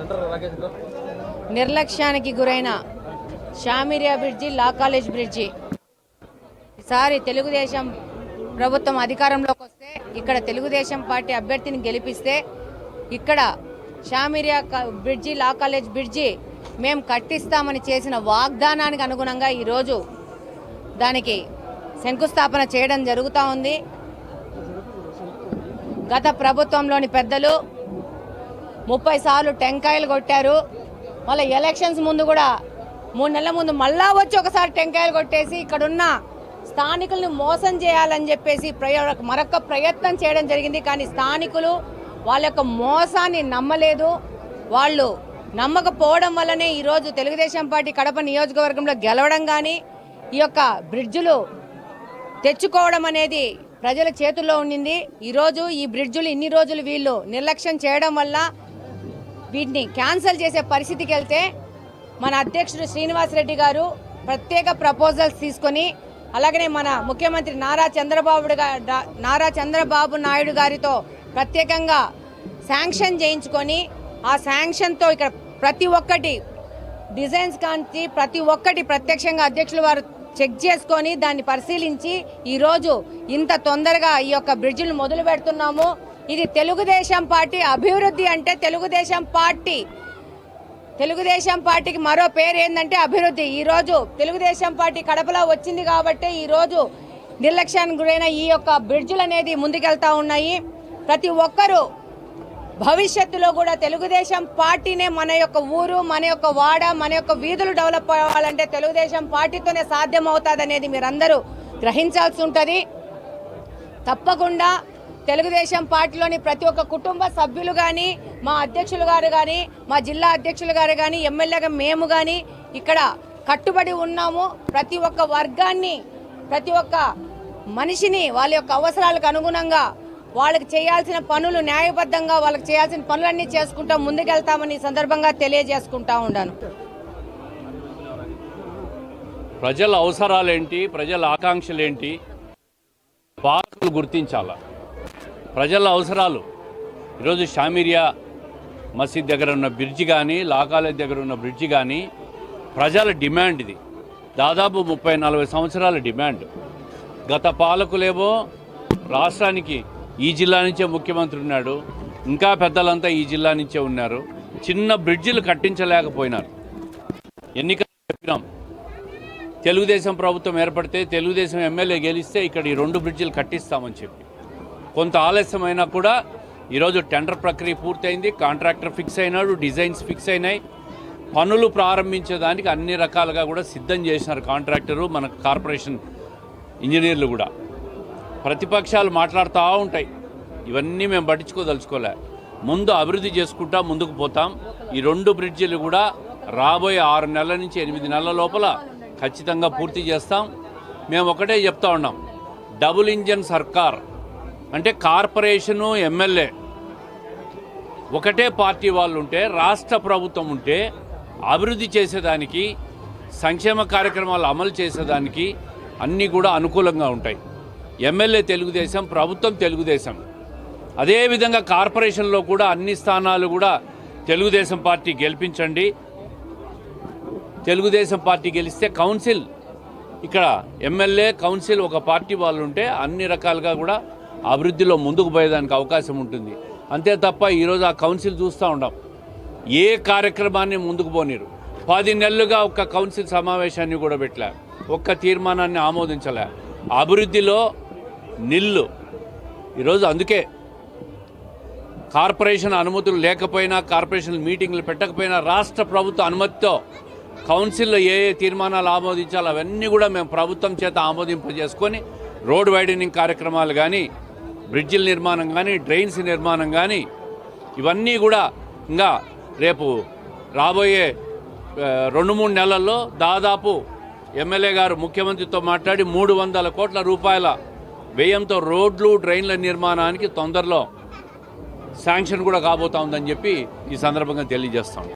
Ntar lagi bro. నిర్లక్ష్యానికి గురైన Shamiriya bridge law college bridge. ఈసారి తెలుగుదేశం ప్రభుత్వం అధికారంలోకి వస్తే ఇక్కడ తెలుగుదేశం పార్టీ అభ్యర్థిని గెలిపిస్తే ఇక్కడ షామిరియా క- బ్రిడ్జి లా కాలేజ్ బ్రిడ్జి మేము కట్టిస్తామని చేసిన వాగ్దానానికి అనుగుణంగా ఈరోజు దానికి శంకుస్థాపన చేయడం జరుగుతూ ఉంది. గత ప్రభుత్వంలోని పెద్దలు ముప్పై సార్లు టెంకాయలు కొట్టారు. మళ్ళీ ఎలక్షన్స్ ముందు కూడా మూడు నెలల ముందు మళ్ళా వచ్చి ఒకసారి టెంకాయలు కొట్టేసి ఇక్కడున్న స్థానికులను మోసం చేయాలని చెప్పేసి ప్రయో మరొక ప్రయత్నం చేయడం జరిగింది. కానీ స్థానికులు వాళ్ళ యొక్క మోసాన్ని నమ్మలేదు. వాళ్ళు నమ్మకపోవడం వల్లనే ఈరోజు తెలుగుదేశం పార్టీ కడప నియోజకవర్గంలో గెలవడం కానీ ఈ యొక్క బ్రిడ్జులు తెచ్చుకోవడం అనేది ప్రజల చేతుల్లో ఉండింది. ఈరోజు ఈ బ్రిడ్జులు ఇన్ని రోజులు వీళ్ళు నిర్లక్ష్యం చేయడం వల్ల వీటిని క్యాన్సిల్ చేసే పరిస్థితికి వెళ్తే మన అధ్యక్షుడు శ్రీనివాసరెడ్డి గారు ప్రత్యేక ప్రపోజల్స్ తీసుకొని అలాగనే మన ముఖ్యమంత్రి నారా చంద్రబాబు నారా చంద్రబాబు నాయుడు గారితో ప్రత్యేకంగా శాంక్షన్ చేయించుకొని ఆ శాంక్షన్తో ఇక్కడ ప్రతి ఒక్కటి డిజైన్స్ కాంచి ప్రతి ఒక్కటి ప్రత్యక్షంగా అధ్యక్షులు వారు చెక్ చేసుకొని దాన్ని పరిశీలించి ఈరోజు ఇంత తొందరగా ఈ యొక్క బ్రిడ్జిలు మొదలు పెడుతున్నాము ఇది తెలుగుదేశం పార్టీ అభివృద్ధి అంటే తెలుగుదేశం పార్టీ. తెలుగుదేశం పార్టీకి మరో పేరు ఏంటంటే అభివృద్ధి. ఈరోజు తెలుగుదేశం పార్టీ కడపలో వచ్చింది కాబట్టి ఈరోజు నిర్లక్ష్యానికి గురైన ఈ యొక్క బ్రిడ్జులు అనేది ముందుకెళ్తా ఉన్నాయి. ప్రతి ఒక్కరూ భవిష్యత్తులో కూడా తెలుగుదేశం పార్టీనే మన యొక్క ఊరు మన యొక్క వాడ మన యొక్క వీధులు డెవలప్ అవ్వాలంటే తెలుగుదేశం పార్టీతోనే సాధ్యం అవుతుంది అనేది మీరందరూ గ్రహించాల్సి ఉంటుంది. తప్పకుండా తెలుగుదేశం పార్టీలోని ప్రతి ఒక్క కుటుంబ సభ్యులు కానీ మా అధ్యక్షులు గారు కానీ మా జిల్లా అధ్యక్షులు గారు కానీ ఎమ్మెల్యేగా మేము కానీ ఇక్కడ కట్టుబడి ఉన్నాము. ప్రతి ఒక్క వర్గాన్ని ప్రతి ఒక్క మనిషిని వాళ్ళ యొక్క అవసరాలకు అనుగుణంగా వాళ్ళకి చేయాల్సిన పనులు న్యాయబద్ధంగా వాళ్ళకి చేయాల్సిన పనులన్నీ చేసుకుంటా ముందుకెళ్తామని సందర్భంగా తెలియజేసుకుంటా ఉన్నాను ప్రజల అవసరాలేంటి? ప్రజల ఆకాంక్షలేంటి? పాలకులు గుర్తించాలా? ప్రజల అవసరాలు. ఈరోజు షామిరియా మసీద్ దగ్గర ఉన్న బ్రిడ్జి కానీ లా కాలేజ్ దగ్గర ఉన్న బ్రిడ్జి కానీ ప్రజల డిమాండ్ ఇది. దాదాపు ముప్పై నలభై సంవత్సరాల డిమాండ్. గత పాలకులేమో రాష్ట్రానికి ఈ జిల్లా నుంచే ముఖ్యమంత్రి ఉన్నాడు. ఇంకా పెద్దలంతా ఈ జిల్లా నుంచే ఉన్నారు. చిన్న బ్రిడ్జిలు కట్టించలేకపోయినారు. ఎన్నికలు చెప్పినాం. తెలుగుదేశం ప్రభుత్వం ఏర్పడితే తెలుగుదేశం ఎమ్మెల్యే గెలిస్తే ఇక్కడ ఈ రెండు బ్రిడ్జిలు కట్టిస్తామని చెప్పి. కొంత ఆలస్యమైనా కూడా ఈరోజు టెండర్ ప్రక్రియ పూర్తయింది కాంట్రాక్టర్ ఫిక్స్ అయినాడు డిజైన్స్ ఫిక్స్ అయినాయి. పనులు ప్రారంభించేదానికి అన్ని రకాలుగా కూడా సిద్ధం చేసినారు కాంట్రాక్టరు మన కార్పొరేషన్ ఇంజనీర్లు కూడా. ప్రతిపక్షాలు మాట్లాడుతూ ఉంటాయి. ఇవన్నీ మేము పట్టించుకోదలుచుకోలే. ముందు అభివృద్ధి చేసుకుంటా ముందుకు పోతాం. ఈ రెండు బ్రిడ్జిలు కూడా రాబోయే ఆరు నెలల నుంచి ఎనిమిది నెలల లోపల ఖచ్చితంగా పూర్తి చేస్తాం. మేము ఒకటే చెప్తా ఉన్నాం. డబుల్ ఇంజన్ సర్కార్ అంటే కార్పొరేషను ఎమ్మెల్యే. ఒకటే పార్టీ వాళ్ళు ఉంటే రాష్ట్ర ప్రభుత్వం ఉంటే అభివృద్ధి చేసేదానికి సంక్షేమ కార్యక్రమాలు అమలు చేసేదానికి అన్నీ కూడా అనుకూలంగా ఉంటాయి. ఎమ్మెల్యే తెలుగుదేశం ప్రభుత్వం తెలుగుదేశం. అదేవిధంగా కార్పొరేషన్లో కూడా అన్ని స్థానాలు కూడా తెలుగుదేశం పార్టీ గెలిపించండి. తెలుగుదేశం పార్టీ గెలిస్తే కౌన్సిల్. ఇక్కడ ఎమ్మెల్యే కౌన్సిల్ ఒక పార్టీ వాళ్ళు ఉంటే అన్ని రకాలుగా కూడా అభివృద్ధిలో ముందుకు పోయేదానికి అవకాశం ఉంటుంది. అంతే తప్ప ఈరోజు ఆ కౌన్సిల్ చూస్తూ ఉంటాం ఏ కార్యక్రమాన్ని ముందుకు పోనీరు. పది నెలలుగా ఒక్క కౌన్సిల్ సమావేశాన్ని కూడా పెట్టలే. ఒక్క తీర్మానాన్ని ఆమోదించలే. అభివృద్ధిలో నిల్లు. ఈరోజు అందుకే కార్పొరేషన్ అనుమతులు లేకపోయినా కార్పొరేషన్ మీటింగ్లు పెట్టకపోయినా రాష్ట్ర ప్రభుత్వ అనుమతితో కౌన్సిల్లో ఏ ఏ తీర్మానాలు ఆమోదించాలో అవన్నీ కూడా మేము ప్రభుత్వం చేత ఆమోదింపజేసుకొని రోడ్ వైడనింగ్ కార్యక్రమాలు కానీ బ్రిడ్జిల నిర్మాణం కానీ డ్రైన్స్ నిర్మాణం కానీ ఇవన్నీ కూడా ఇంకా రేపు రాబోయే రెండు మూడు నెలల్లో దాదాపు ఎమ్మెల్యే గారు ముఖ్యమంత్రితో మాట్లాడి మూడు వందల కోట్ల రూపాయల వ్యయంతో రోడ్లు డ్రైన్ల నిర్మాణానికి తొందరలో శాంక్షన్ కూడా కాబోతా ఉందని చెప్పి ఈ సందర్భంగా తెలియజేస్తాం.